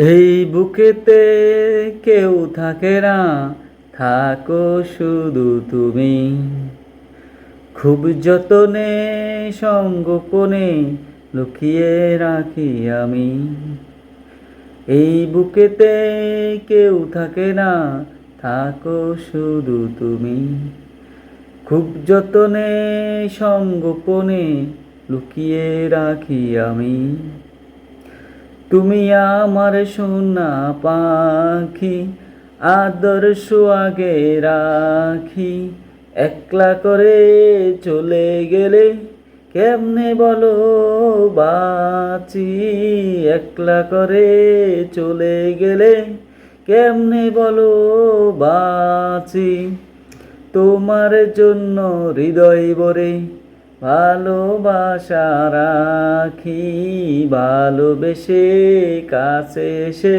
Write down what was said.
এই বুকেতে কেউ থাকে না, থাকো শুধু তুমি। খুব যতনে সঙ্গোপনে লুকিয়ে রাখি আমি। এই বুকেতে কেউ থাকে না, থাকো শুধু তুমি। খুব যতনে সঙ্গোপনে লুকিয়ে রাখি আমি। তুমি আমার সোনা পাখি, আদর্শ আগে রাখি। একলা করে চলে গেলে কেমনে বলো বাঁচি? একলা করে চলে গেলে কেমনে বলো বাঁচি? তোমার জন্য হৃদয় ভরে ভালোবাসা রাখি ভালোবেসে কাছে এসে